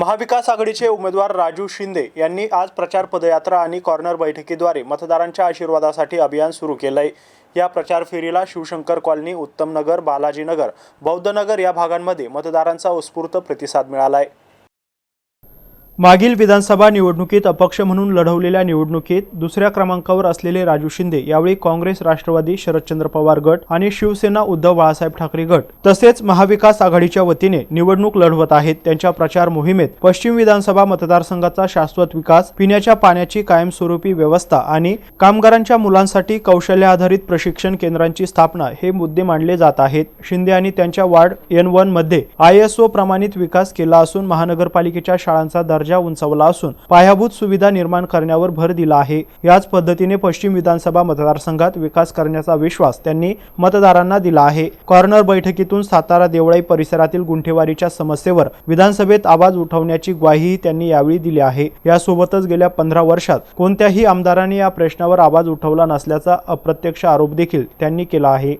महाविकास आघाडीचे उमेदवार राजू शिंदे यांनी आज प्रचार पदयात्रा आणि कॉर्नर बैठकीद्वारे मतदारांच्या आशीर्वादासाठी अभियान सुरू केलंय. या प्रचार फेरीला शिवशंकर कॉलनी उत्तमनगर बालाजीनगर बौद्धनगर या भागांमध्ये मतदारांचा उत्स्फूर्त प्रतिसाद मिळालाय. मागील विधानसभा निवडणुकीत अपक्ष म्हणून लढवलेल्या निवडणुकीत दुसऱ्या क्रमांकावर असलेले राजू शिंदे यावेळी काँग्रेस राष्ट्रवादी शरदचंद्र पवार गट आणि शिवसेना उद्धव बाळासाहेब ठाकरे गट. तसेच महाविकास आघाडीच्या वतीने निवडणूक लढवत आहेत. त्यांच्या प्रचार मोहिमेत पश्चिम विधानसभा मतदारसंघाचा शाश्वत विकास पिण्याच्या पाण्याची कायमस्वरूपी व्यवस्था आणि कामगारांच्या मुलांसाठी कौशल्य आधारित प्रशिक्षण केंद्रांची स्थापना हे मुद्दे मांडले जात आहेत. शिंदे आणि त्यांच्या वार्ड एन वनमध्ये आय एस ओ प्रमाणित विकास केला असून महानगरपालिकेच्या शाळांचा दर्जा दर्जा उंचावला असून पायाभूत सुविधा निर्माण करण्यावर भर दिला आहे. याच पद्धतीने पश्चिम विधानसभा मतदारसंघात विकास करण्याचा विश्वास त्यांनी मतदारांना दिला आहे. कॉर्नर बैठकीतून सातारा देवळाई परिसरातील गुंठेवारीच्या समस्येवर विधानसभेत आवाज उठवण्याची ग्वाहीही त्यांनी यावेळी दिली आहे. यासोबतच गेल्या पंधरा वर्षात कोणत्याही आमदारांनी या प्रश्नावर आवाज उठवला नसल्याचा अप्रत्यक्ष आरोप देखील त्यांनी केला आहे.